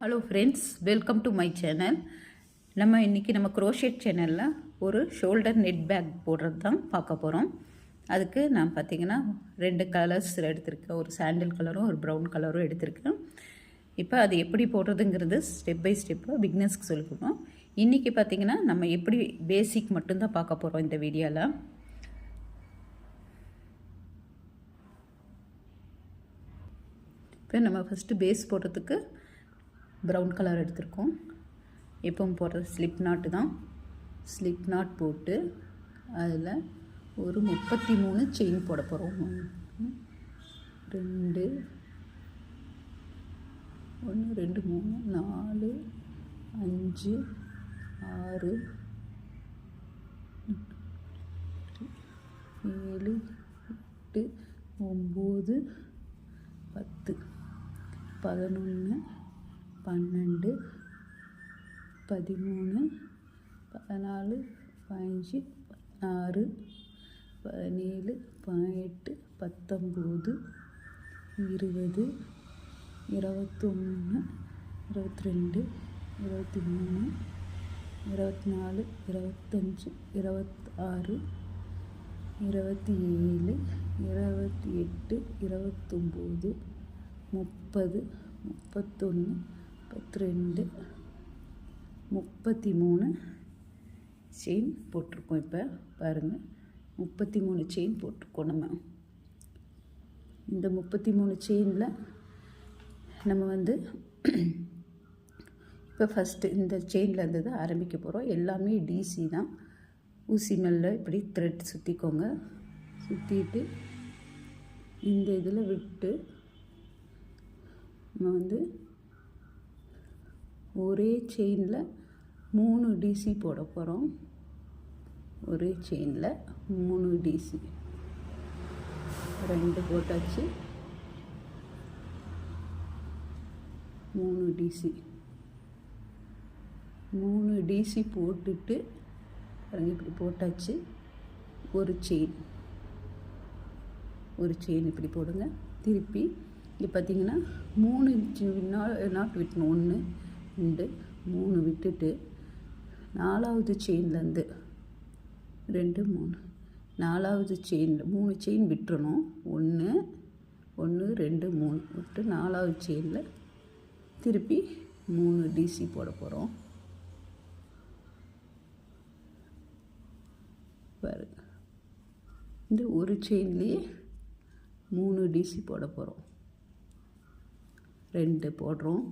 Hello friends welcome to my channel நம்ம இன்றைக்கி நம்ம க்ரோஷேட் சேனலில் ஒரு ஷோல்டர் நெட் பேக் போடுறது தான் பார்க்க போகிறோம் அதுக்கு நான் பார்த்தீங்கன்னா ரெண்டு கலர்ஸ் எடுத்திருக்கேன். ஒரு சாண்டில் கலரும் ஒரு ப்ரௌன் கலரும் எடுத்திருக்கேன். இப்போ அது எப்படி போடுறதுங்கிறது ஸ்டெப் பை ஸ்டெப்பாக பிக்னஸ்க்கு சொல்லி கொடுப்போம் இன்றைக்கி பார்த்தீங்கன்னா நம்ம எப்படி பேசிக் மட்டும்தான் பார்க்க போகிறோம் இந்த வீடியோவில் இப்போ நம்ம ஃபஸ்ட்டு பேஸ் போடுறதுக்கு ப்ரௌன் கலர் எடுத்திருக்கோம். எப்பவும் போடுறது ஸ்லிப் நாட்டு தான். ஸ்லிப் நாட் போட்டு அதில் ஒரு முப்பத்தி மூணு செயின் போட போகிறோம் ரெண்டு ஒன்று ரெண்டு மூணு நாலு அஞ்சு ஆறு ஏழு எட்டு ஒம்பது பத்து பதினொன்று பன்னெண்டு பதிமூணு பதினாலு பதினஞ்சு பதினாறு பதினேழு பதினெட்டு பத்தொம்போது இருபது இருபத்தொன்று இருபத்தி ரெண்டு இருபத்தி மூணு இருபத்தி நாலு இருபத்தஞ்சி இருபத்தாறு இருபத்தி ஏழு இருபத்தி எட்டு இருபத்தொம்போது முப்பது முப்பத்தொன்று முப்பத்தி ரெண்டு முப்பத்தி மூணு செயின் போட்டிருக்கோம் இப்போ. பாருங்கள் முப்பத்தி மூணு செயின் போட்டிருக்கோம் நம்ம. இந்த முப்பத்தி மூணு செயினில் நம்ம வந்து இப்போ ஃபஸ்ட்டு இந்த செயினில் இருந்து தான் ஆரம்பிக்க போகிறோம் எல்லாமே டிசி தான். ஊசி மேலே இப்படி த்ரெட் சுற்றிக்கோங்க சுற்றிட்டு இந்த இதில் விட்டு நம்ம வந்து ஒரே செயினில் மூணு டிசி போட போகிறோம் ஒரே செயினில் மூணு டிசி ரெண்டு போட்டாச்சு. மூணு டிசி மூணு டிசி போட்டுட்டு பாருங்க இப்படி போட்டாச்சு. ஒரு செயின் ஒரு செயின் இப்படி போடுங்க. திருப்பி இங்கே பார்த்தீங்கன்னா மூணு நாட் விட்டணும் ஒன்று ரெண்டு மூணு விட்டுட்டு நாலாவது செயின்லேருந்து ரெண்டு மூணு. நாலாவது செயின் மூணு செயின் விட்டுறணும். ஒன்று ஒன்று ரெண்டு மூணு விட்டு நாலாவது செயினில் திருப்பி மூணு டிசி போட போகிறோம் பாருங்க இந்த ஒரு செயின்லேயே மூணு டிசி போட போகிறோம் ரெண்டு போடுறோம்.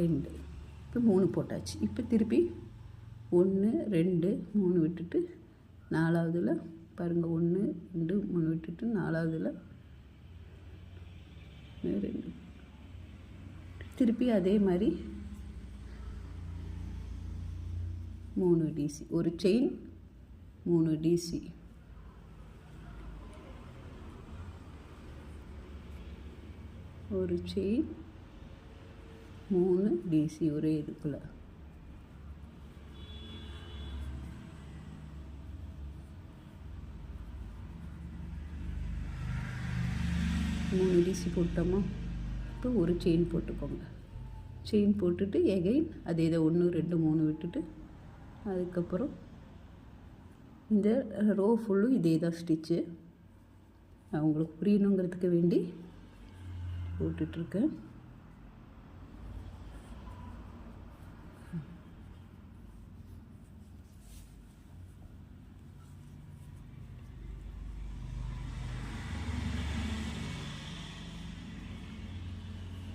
ரெண்டு. இப்போ மூணு போட்டாச்சு. இப்போ திருப்பி ஒன்று ரெண்டு மூணு விட்டுட்டு நாலாவதில் பாருங்கள் ஒன்று ரெண்டு மூணு விட்டுட்டு நாலாவதில் ரெண்டு. திருப்பி அதே மாதிரி மூணு டிசி ஒரு செயின் மூணு டிசி ஒரு செயின் மூணு டிசி ஒரே இதுக்குள்ள. மூணு டிசி போட்டோமா? இப்போ ஒரு செயின் போட்டுக்கோங்க. செயின் போட்டுட்டு எகைன் அதே இதை ஒன்று ரெண்டு மூணு விட்டுட்டு அதுக்கப்புறம் இந்த ரோ ஃபுல்லும் இதே தான் ஸ்டிச்சு நான் உங்களுக்கு புரியணுங்கிறதுக்கு வேண்டி போட்டுட்ருக்கேன்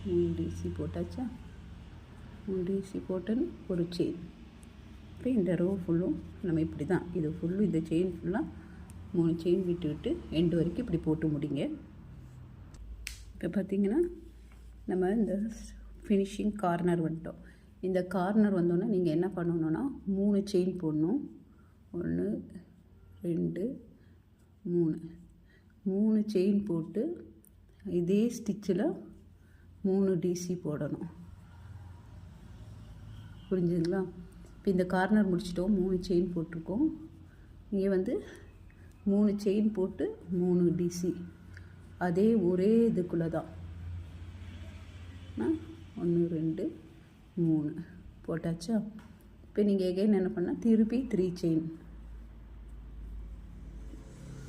மூணு டிசி போட்டாச்சா? மூணு டிசி போட்டுன்னு ஒரு செயின் இப்போ இந்த ரோ ஃபுல்லும் நம்ம இப்படி தான் இது ஃபுல்லும் இந்த செயின் ஃபுல்லாக மூணு செயின் விட்டு விட்டு எண்டு வரைக்கும் இப்படி போட்டு முடிங்க. இப்போ பார்த்திங்கன்னா நம்ம இந்த ஃபினிஷிங் கார்னர் வந்துட்டோம். இந்த கார்னர் வந்தோன்னே நீங்கள் என்ன பண்ணணுன்னா மூணு செயின் போடணும். ஒன்று ரெண்டு மூணு. மூணு செயின் போட்டு இதே ஸ்டிச்சில் மூணு டிசி போடணும். புரிஞ்சுங்களா இப்போ இந்த கார்னர் முடிச்சிட்டோம். மூணு செயின் போட்டிருக்கோம். இங்கே வந்து மூணு செயின் போட்டு மூணு டிசி அதே ஒரே இதுக்குள்ளே தான் ஒன்று ரெண்டு மூணு. போட்டாச்சா? இப்போ நீங்கள் எகைன் என்ன பண்ணால் திருப்பி த்ரீ செயின்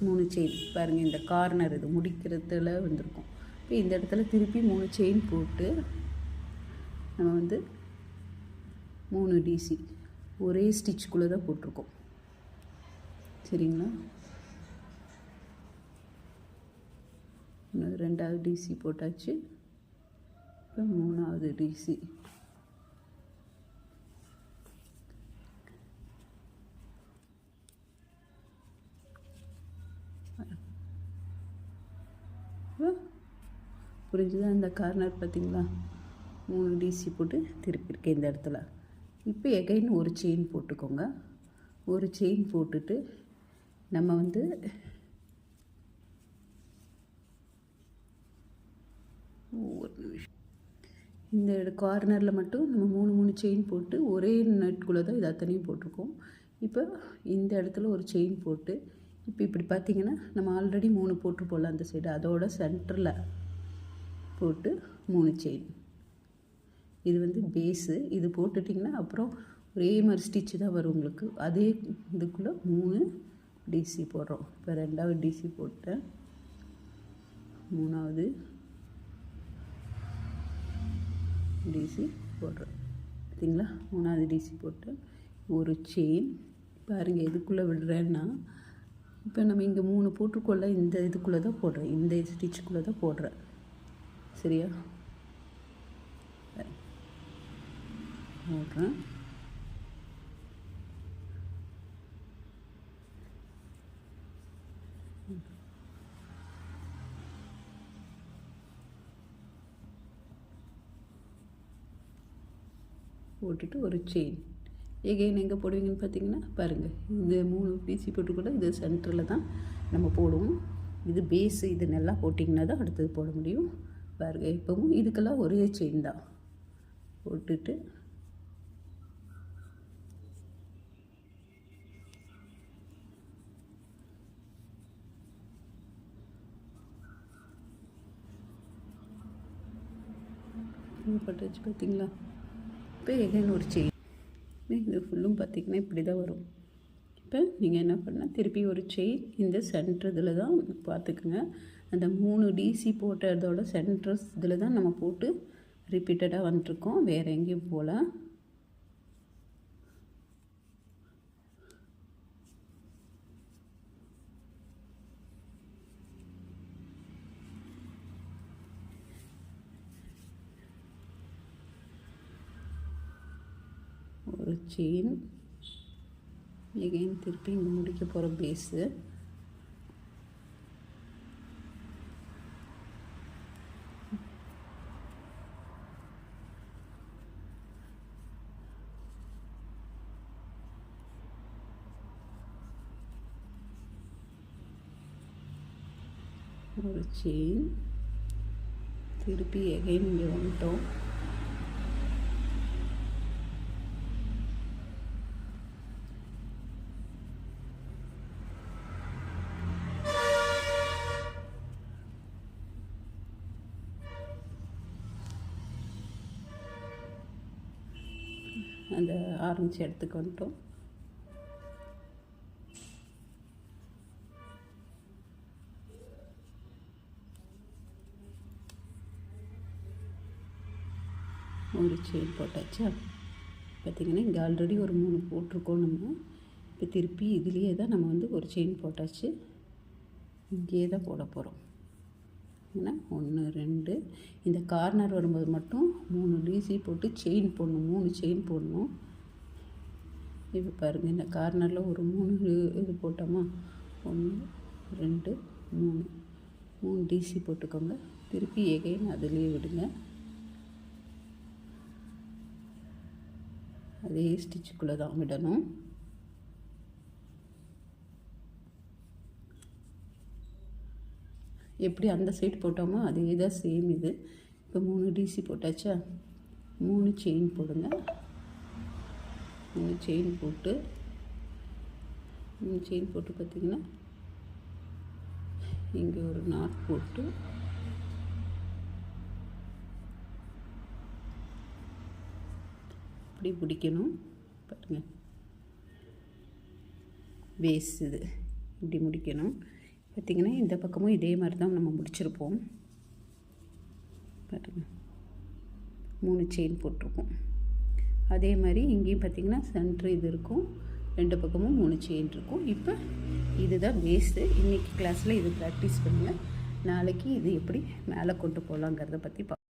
மூணு செயின் பாருங்கள் இந்த கார்னர் இது முடிக்கிறதுல வந்திருக்கும். இப்போ இந்த இடத்துல திருப்பி மூணு செயின் போட்டு நம்ம வந்து மூணு டிசி ஒரே ஸ்டிச்சுக்குள்ளே தான் போட்டிருக்கோம். சரிங்களா? இன்னும் ரெண்டாவது டிசி போட்டாச்சு. இப்போ மூணாவது டிசி புரிஞ்சுதா. இந்த கார்னர் பார்த்திங்களா? மூணு டிசி போட்டு திருப்பியிருக்கேன் இந்த இடத்துல. இப்போ எகைன் ஒரு செயின் போட்டுக்கோங்க. ஒரு செயின் போட்டுட்டு நம்ம வந்து ஒரு நிமிஷம். இந்த கார்னரில் மட்டும் நம்ம மூணு மூணு செயின் போட்டு ஒரே நெட்குள்ளே தான் இது அத்தனையும் போட்டிருக்கோம். இப்போ இந்த இடத்துல ஒரு செயின் போட்டு இப்போ இப்படி பார்த்திங்கன்னா நம்ம ஆல்ரெடி மூணு போட்டு போடலாம் அந்த சைடு அதோட சென்டரில் போட்டு மூணு செயின் இது வந்து பேஸு இது போட்டுட்டிங்கன்னா அப்புறம் ஒரே மாதிரி ஸ்டிச்சு தான் வரும் உங்களுக்கு. அதே இதுக்குள்ளே மூணு டிசி போடுறோம். இப்போ ரெண்டாவது டிசி போட்டேன். மூணாவது டிசி போடுறேன் பார்த்தீங்களா? மூணாவது டிசி போட்டேன். ஒரு செயின் பாருங்கள் எதுக்குள்ளே விடுறேன்னா இப்போ நம்ம இங்கே மூணு போட்டுக்கொள்ள இந்த இதுக்குள்ளே தான் போடுறேன். இந்த ஸ்டிச்சுக்குள்ளே தான் போடுறேன். சரியா? போடுறேன் போட்டுட்டு ஒரு செயின் எகெயின் எங்கே போடுவீங்கன்னு பார்த்தீங்கன்னா பாருங்கள் இந்த மூணு பீசி போட்டுக்கூட இது சென்டரில் தான் நம்ம போடுவோம். இது பேஸு இது நல்லா போட்டிங்கன்னா தான் அடுத்தது போட முடியும். பாருங்கள் இப்போவும் இதுக்கெல்லாம் ஒரே செயின் தான். போட்டுட்டு பட்டாச்சு பார்த்தீங்களா இப்போ எகைன் ஒரு செயின் இது ஃபுல்லும் பார்த்திங்கன்னா இப்படி தான் வரும். இப்போ நீங்கள் என்ன பண்ணால் திருப்பி ஒரு செயின் இந்த சென்டர் இதில் தான் பார்த்துக்குங்க அந்த மூணு டிசி போட்டதோட சென்டர்ஸ் இதில் தான் நம்ம போட்டு ரிப்பீட்டடாக வந்துட்ருக்கோம் வேறு எங்கேயும் போகல ஒரு செயின் எகைன் திருப்பி இங்கே முடிக்க போகிற பேஸு ஒரு செயின் திருப்பி எகைன் இங்கே வந்துட்டோம். அந்த ஆரஞ்சு இடத்துக்கு வந்துட்டோம். ஒரு செயின் போட்டாச்சா. பார்த்திங்கன்னா இங்கே ஆல்ரெடி ஒரு மூணு போட்டிருக்கோம் நம்ம. இப்போ திருப்பி இதுலேயே தான் நம்ம வந்து ஒரு செயின் போட்டாச்சு. இங்கேயே தான் போட போகிறோம் ஏன்னா ஒன்று ரெண்டு. இந்த கார்னர் வரும்போது மட்டும் மூணு டிசி போட்டு செயின் போடணும். மூணு செயின் போடணும். இப்போ பாருங்கள் இந்த கார்னரில் ஒரு மூணு இது போட்டோமா? ஒன்று ரெண்டு மூணு. மூணு டிசி போட்டுக்கோங்க. திருப்பி எகைன் அதுலேயே விடுங்க. அதே ஸ்டிச்சுக்குள்ளே தான் விடணும். எப்படி அந்த சைடு போட்டோமோ அதே தான் சேம் இது. இப்போ மூணு டிசி போட்டாச்சா? மூணு செயின் போடுங்க. மூணு செயின் போட்டு மூணு செயின் போட்டு பார்த்தீங்கன்னா இங்கே ஒரு நாட் போட்டு அப்படி பிடிக்கணும் பாருங்கள் பேஸ் இது இப்படி முடிக்கணும்? பார்த்திங்கன்னா இந்த பக்கமும் இதே மாதிரி தான் நம்ம முடிச்சிருப்போம். பாருங்கள் மூணு செயின் போட்டிருக்கோம். அதே மாதிரி இங்கேயும் பார்த்திங்கன்னா சென்ட்ரு இது இருக்கும். ரெண்டு பக்கமும் மூணு செயின் இருக்கும். இப்போ இதுதான் பேஸு இன்றைக்கி கிளாஸில் இது ப்ராக்டிஸ் பண்ணுங்கள் நாளைக்கு இது எப்படி மேலே கொண்டு போகலாங்கிறத பற்றி பா